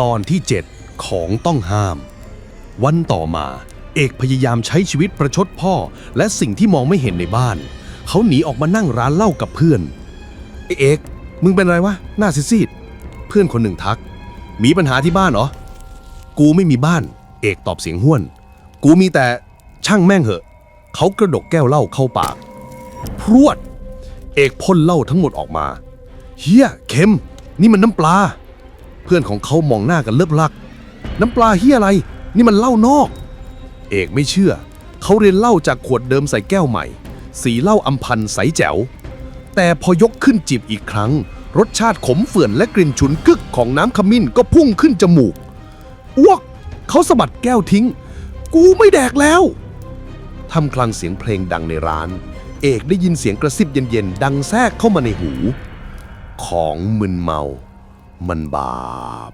ตอนที่ 7 ของต้องห้าม วันต่อมา เอกพยายามใช้ชีวิตประชดพ่อ และสิ่งที่มองไม่เห็นในบ้าน เขาหนีออกมานั่งร้านเหล้ากับเพื่อนไอเอกมึงเป็นไรวะ หน้าซีดๆเพื่อนคนหนึ่งทัก มีปัญหาที่บ้านเหรอ กูไม่มีบ้าน เอกตอบเสียงห้วน กูมีแต่ช่างแม่งเหอะ เขากระดกแก้วเหล้าเข้าปาก พรวด เอกพ่นเหล้าทั้งหมดออกมา เฮียเค็ม นี่มันน้ำปลา พื่อนของเขามองหน้ากันเลิบลัก น้ำปลาเฮียอะไร นี่มันเหล้านอก เอกไม่เชื่อ เขาเรียนเหล้าจากขวดเดิมใส่แก้วใหม่ สีเหล้าอัมพันใสแจ๋ว แต่พอยกขึ้นจิบอีกครั้ง รสชาติขมเฝื่อนและกลิ่นฉุนกึกของน้ำขมิ้นก็พุ่งขึ้นจมูกอ้วก เขาสะบัดแก้วทิ้ง กูไม่แดกแล้วทำคลังเสียงเพลงดังในร้าน เอกได้ยินเสียงกระซิบเย็นๆ ดังแทรกเข้ามาในหู ของมึนเมา มันบาป